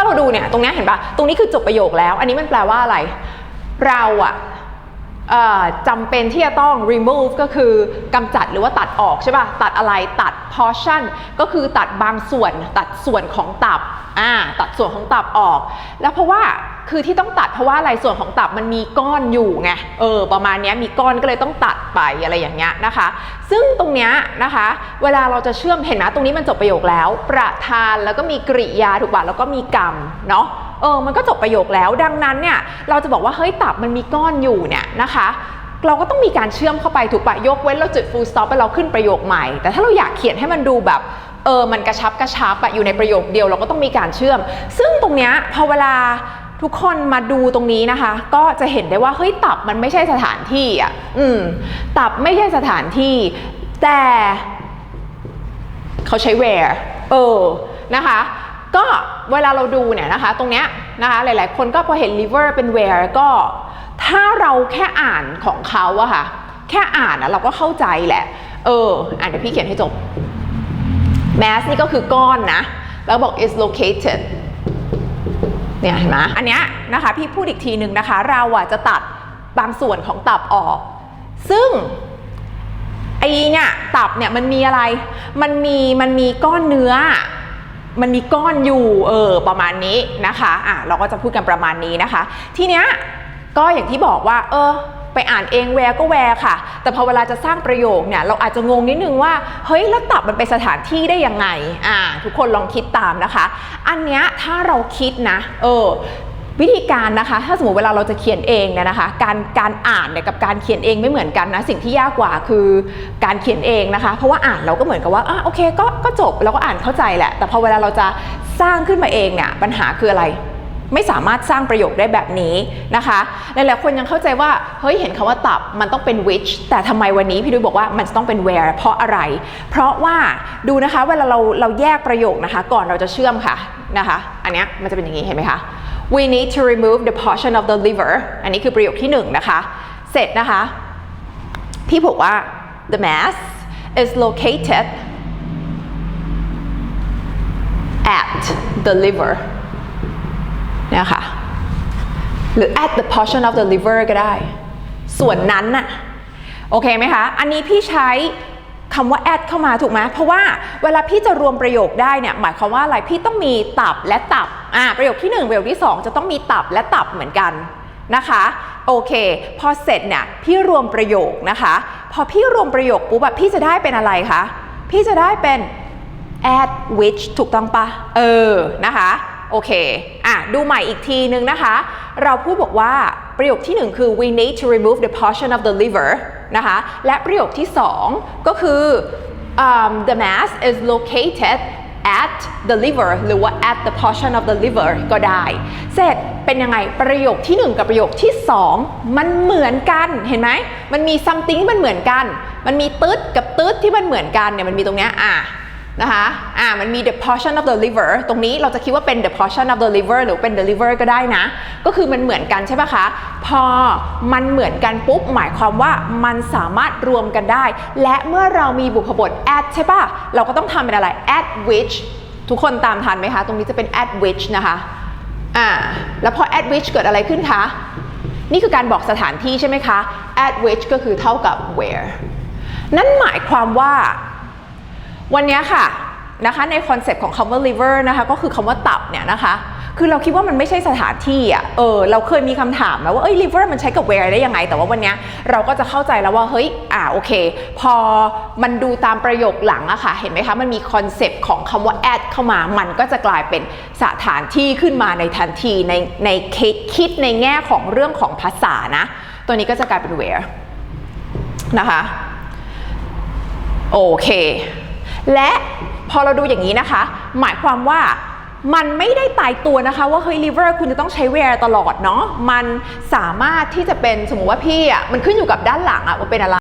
าเราดูเนี่ยตรงนี้เห็นปะตรงนี้คือจบประโยคแล้ว อันนี้มันแปลว่าอะไร เราอะจำเป็นที่จะต้อง remove ก็คือกำจัดหรือว่าตัดออกใช่ป่ะ ตัดอะไรตัด portion ก็คือตัดบางส่วนตัดส่วนของตับอ่าตัดส่วนของตับออก แล้วเพราะว่าคือที่ต้องตัดเพราะว่าอะไรส่วนของตับมันมีก้อนอยู่ไงเออประมาณนี้มีก้อนก็เลยต้องตัดไปอะไรอย่างเงี้ยนะคะ ซึ่งตรงเนี้ยนะคะ เวลาเราจะเชื่อมเห็นไหมตรงนี้มันจบประโยคแล้ว ประธานแล้วก็มีกริยาถูกป่ะแล้วก็มีกรรมเนาะเออมันก็จบประโยคแล้วดังนั้นเนี่ยเราจะบอกว่าเฮ้ยตับมันมีก้อนอยู่เนี่ยนะคะเราก็ต้องมีการเชื่อมเข้าไปถูกปะยกเว้นเราจุด full stop ไปเราขึ้นประโยคใหม่ แต่ถ้าเราอยากเขียนให้มันดูแบบเออมันกระชับกระชับอะอยู่ในประโยคเดียวเราก็ต้องมีการเชื่อม ซึ่งตรงเนี้ยพอเวลา ทุกคนมาดูตรงนี้นะคะ ก็จะเห็นได้ว่าเฮ้ยตับมันไม่ใช่สถานที่อะอืมตับไม่ใช่สถานที่ แต่เขาใช้ where เออนะคะก็เวลาเราดูเนี่ยนะคะ ตรงเนี้ยนะคะหลายๆ คนก็พอเห็น liver เป็น where ก็ ถ้าเราแค่อ่านของเขาอะค่ะ แค่อ่านอะเราก็เข้าใจแหละ เออ อ่านเดี๋ยวพี่เขียนให้จบ mass นี่ก็คือก้อนนะ แล้วบอก is located เนี่ยเห็นไหมอันเนี้ยนะคะพี่พูดอีกทีหนึ่งนะคะ เราอะจะตัดบางส่วนของตับออก ซึ่งไอเนี่ยตับเนี่ยมันมีอะไร มันมีมันมีก้อนเนื้อ มันมีก้อนอยู่เออประมาณนี้นะคะอะเราก็จะพูดกันประมาณนี้นะคะ ทีเนี้ยก็อย่างที่บอกว่า เออ ไปอ่านเองแวร์ก็แวร์ค่ะ แต่พอเวลาจะสร้างประโยคเนี่ยเราอาจจะงงนิดนึงว่า เฮ้ยแล้วตับมันเป็นสถานที่ได้ยังไงอ่าทุกคนลองคิดตามนะคะ อันเนี้ยถ้าเราคิดนะ เออวิธีการนะคะ ถ้าสมมติเวลาเราจะเขียนเองเนี่ยนะคะ การการอ่านเนี่ยกับการเขียนเองไม่เหมือนกันนะ สิ่งที่ยากกว่าคือการเขียนเองนะคะ เพราะว่าอ่านเราก็เหมือนกับว่าอะโอเคก็ก็จบเราก็อ่านเข้าใจแหละ แต่พอเวลาเราจะสร้างขึ้นมาเองเนี่ยปัญหาคืออะไร ไม่สามารถสร้างประโยคได้แบบนี้นะคะหลายๆคนยังเข้าใจว่าเฮ้ยเห็นคำว่าตับมันต้องเป็น which แต่ทำไมวันนี้พี่ดุยบอกว่ามันจะต้องเป็น where เพราะอะไร เพราะว่าดูนะคะเวลาเราเราแยกประโยคนะคะ ก่อนเราจะเชื่อมค่ะนะคะ อันนี้มันจะเป็นอย่างนี้เห็นไหมคะ we need to remove the portion of the liver อันนี้คือประโยคที่หนึ่งนะคะ เสร็จนะคะ พี่บอกว่า the mass is located at the liver นะคะหรือ at the portion of the liver ก็ได้ ส่วนนั้นน่ะโอเคไหมคะ อันนี้พี่ใช้คำว่า add เข้ามาถูกไหมเพราะว่าเวลาพี่จะรวมประโยคได้เนี่ยหมายความว่าอะไรพี่ต้องมีตับและตับอ่าประโยคที่ 1 ประโยคที่ 2 จะต้องมีตับและตับเหมือนกันนะคะโอเค พอเสร็จเนี่ยพี่รวมประโยคนะคะ พอพี่รวมประโยคปุ๊บแบบพี่จะได้เป็นอะไรคะพี่จะได้เป็น at which ถูกต้องปะเออนะคะ โอเค อะ ดูใหม่อีกทีนึงนะคะ เราพูดบอกว่าประโยคที่หนึ่งคือ we need to remove the portion of the liver นะคะ และประโยคที่สองก็คือ um, the mass is located at the liver หรือว่า at the portion of the liver ก็ได้ เสร็จเป็นยังไงประโยคที่หนึ่งกับประโยคที่สองมันเหมือนกันเห็นไหม มันมี something ที่มันเหมือนกัน มันมีตึ๊ดกับตึ๊ดที่มันเหมือนกันเนี่ยมันมีตรงเนี้ยอะ นะคะอ่ามันมี the portion of the liver ตรงนี้เราจะคิดว่าเป็น the portion of the liver หรือเป็น the liver ก็ได้นะ ก็คือมันเหมือนกันใช่ปะคะ พอมันเหมือนกันปุ๊บ หมายความว่ามันสามารถรวมกันได้ และเมื่อเรามีบุพบท at ใช่ปะเราก็ต้องทำเป็นอะไร at which ทุกคนตามทันไหมคะ ตรงนี้จะเป็น at which นะคะอ่าแล้วพอ at which เกิดอะไรขึ้นคะ นี่คือการบอกสถานที่ใช่ไหมคะ at which ก็คือเท่ากับ where นั่นหมายความว่า วันนี้ค่ะนะคะในคอนเซปต์ของคำว่า liver นะคะก็คือคำว่าตับเนี่ยนะคะคือเราคิดว่ามันไม่ใช่สถานที่อะเออเราเคยมีคำถามแล้วว่าเอ้ย liver มันใช้กับ where ได้ยังไง แต่ว่าวันนี้เราก็จะเข้าใจแล้วว่าเฮ้ยอ่าโอเค พอมันดูตามประโยคหลังอะค่ะเห็นไหมคะมันมีคอนเซปต์ของคำว่า at เข้ามา มันก็จะกลายเป็นสถานที่ขึ้นมาในทันทีในในคิดคิดในแง่ของเรื่องของภาษานะ ตัวนี้ก็จะกลายเป็น where นะคะโอเค และพอเราดูอย่างนี้นะคะ หมายความว่ามันไม่ได้ตายตัวนะคะ ว่าเฮ้ยเลเวอร์คุณจะต้องใช้เวลตลอดเนาะมันสามารถที่จะเป็นสมมุติว่าพี่อะมันขึ้นอยู่กับด้านหลังอะว่าเป็นอะไร